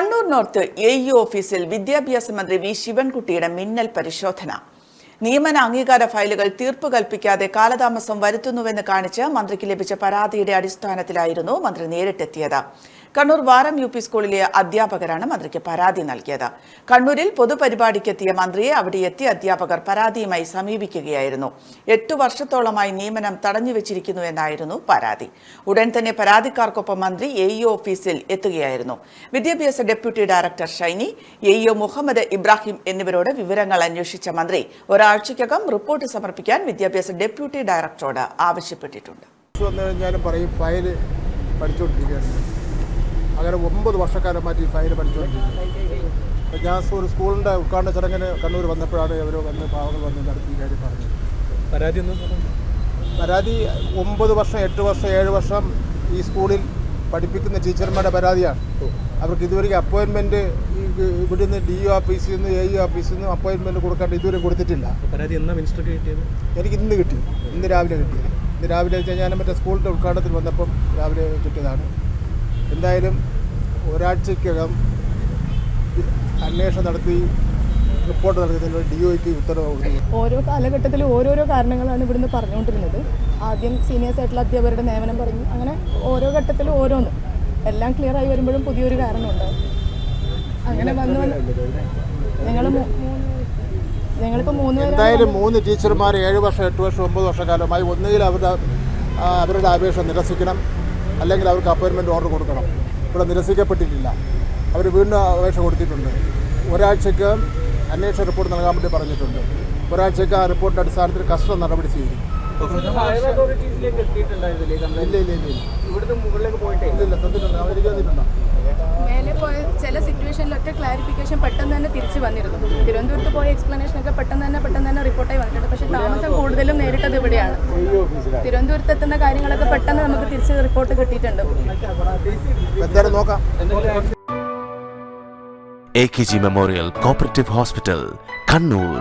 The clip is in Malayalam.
കണ്ണൂർ നോർത്ത് എ ഇ ഓഫീസിൽ വിദ്യാഭ്യാസ മന്ത്രി വി ശിവൻകുട്ടിയുടെ മിന്നൽ പരിശോധന. നിയമന അംഗീകാര ഫയലുകൾ തീർപ്പ് കൽപ്പിക്കാതെ കാലതാമസം വരുത്തുന്നുവെന്ന് കാണിച്ച് മന്ത്രിക്ക് ലഭിച്ച പരാതിയുടെ അടിസ്ഥാനത്തിലായിരുന്നു മന്ത്രി നേരിട്ടെത്തിയത്. കണ്ണൂർ വാരം യു പി സ്കൂളിലെ അധ്യാപകരാണ് മന്ത്രിക്ക് പരാതി നൽകിയത്. കണ്ണൂരിൽ പൊതുപരിപാടിക്കെത്തിയ മന്ത്രിയെ അവിടെ എത്തിയ അധ്യാപകർ പരാതിയുമായി സമീപിക്കുകയായിരുന്നു. എട്ടു വർഷത്തോളമായി നിയമനം തടഞ്ഞുവെച്ചിരിക്കുന്നു എന്നായിരുന്നു പരാതി. ഉടൻ തന്നെ പരാതിക്കാർക്കൊപ്പം മന്ത്രി എ ഓഫീസിൽ എത്തുകയായിരുന്നു. വിദ്യാഭ്യാസ deputy director Shiny A Muhammad Ibrahim എന്നിവരോട് വിവരങ്ങൾ അന്വേഷിച്ച മന്ത്രി ഒരാഴ്ചയ്ക്കകം റിപ്പോർട്ട് സമർപ്പിക്കാൻ വിദ്യാഭ്യാസ ഡെപ്യൂട്ടി ഡയറക്ടറോട് ആവശ്യപ്പെട്ടിട്ടുണ്ട്. വന്നു പറയും ഫയൽ പഠിച്ചുകൊണ്ടിരിക്കുകയാണ് അങ്ങനെ ഒമ്പത് വർഷക്കാലമായിട്ട് ഈ ഫയൽ പഠിച്ചുകൊണ്ടിരിക്കുന്നത് ഞാൻ ഒരു സ്കൂളിന്റെ ഉദ്ഘാടന ചടങ്ങിന് കണ്ണൂർ വന്നപ്പോഴാണ് ഇവർ വന്ന് പാവങ്ങൾ വന്ന് നടത്തി കാര്യം പറഞ്ഞത്. പരാതി ഒന്ന് പരാതി ഒമ്പത് വർഷം എട്ട് വർഷം ഏഴ് വർഷം ഈ സ്കൂളിൽ പഠിപ്പിക്കുന്ന ടീച്ചർമാരുടെ പരാതിയാണ്. അവർക്ക് ഇതുവരെ അപ്പോയിൻമെന്റ് ഇവിടെ നിന്ന് ഡി ഒ ഓഫീസിൽ നിന്ന് എ ഇ ഓഫീസിൽ നിന്ന് അപ്പോയിൻമെന്റ് കൊടുക്കാണ്ട് ഇതുവരെ കൊടുത്തിട്ടില്ല. പരാതി എന്നാ മിനിസ്റ്റർക്ക് കിട്ടിയത്? എനിക്ക് ഇന്ന് കിട്ടി. ഇന്ന് രാവിലെ കിട്ടി ഇന്ന് രാവിലെ ഞാൻ മറ്റേ സ്കൂളിന്റെ ഉദ്ഘാടനത്തിൽ വന്നപ്പം രാവിലെ കിട്ടിയതാണ്. എന്തായാലും ഒരാഴ്ചയ്ക്കകം അന്വേഷണം നടത്തി റിപ്പോർട്ട് നൽകുന്നതിന് ഡി ഒക്ക് ഉത്തരവ് ഓരോ കാലഘട്ടത്തിലും ഓരോരോ കാരണങ്ങളാണ് ഇവിടുന്ന് പറഞ്ഞുകൊണ്ടിരുന്നത്. ആദ്യം സീനിയേഴ്സ് ആയിട്ടുള്ള അധ്യാപകരുടെ നിയമനം പറഞ്ഞു. അങ്ങനെ ഓരോ ഘട്ടത്തിലും ഓരോന്ന്. എല്ലാം ക്ലിയർ ആയി വരുമ്പോഴും പുതിയൊരു കാരണമുണ്ട്. അങ്ങനെ വന്നു ഞങ്ങൾ ഞങ്ങളിപ്പോൾ മൂന്ന് എന്തായാലും മൂന്ന് ടീച്ചർമാർ ഏഴ് വർഷം എട്ട് വർഷം ഒമ്പത് വർഷക്കാലമായി ഒന്നുകിൽ അവരുടെ അവരുടെ അപേക്ഷ നിരസിക്കണം. അല്ലെങ്കിൽ അവർക്ക് അപ്പോയിൻമെന്റ് ഓർഡർ കൊടുക്കണം. ഇവിടെ നിരസിക്കപ്പെട്ടിട്ടില്ല. അവർ വീണ്ടും അപേക്ഷ കൊടുത്തിട്ടുണ്ട്. ഒരാഴ്ചക്ക് അന്വേഷണ റിപ്പോർട്ട് നൽകാൻ വേണ്ടി പറഞ്ഞിട്ടുണ്ട്. ഒരാഴ്ചക്ക് ആ റിപ്പോർട്ടിന്റെ അടിസ്ഥാനത്തിൽ കർശന നടപടി എത്തിയിട്ടുണ്ടായിരുന്നില്ലേ ഇല്ല ഇല്ല ഇല്ല ഇല്ല. മേലെ പോയ ചില സിറ്റുവേഷനിലൊക്കെ ക്ലാരിഫിക്കേഷൻ പെട്ടെന്ന് തന്നെ തിരിച്ചു വന്നിരുന്നു. തിരുവനന്തപുരത്ത് പോയ എക്സ്പ്ലനേഷൻ ഒക്കെ പെട്ടെന്ന് തന്നെ പെട്ടെന്ന് തന്നെ കൂടുതലും നേരിട്ടത് ഇവിടെയാണ്. തിരുവനന്തപുരത്ത് എത്തുന്ന കാര്യങ്ങളൊക്കെ പെട്ടെന്ന് നമുക്ക് തിരിച്ച് റിപ്പോർട്ട് കിട്ടിയിട്ടുണ്ട്. A K G memorial cooperative hospital Kannur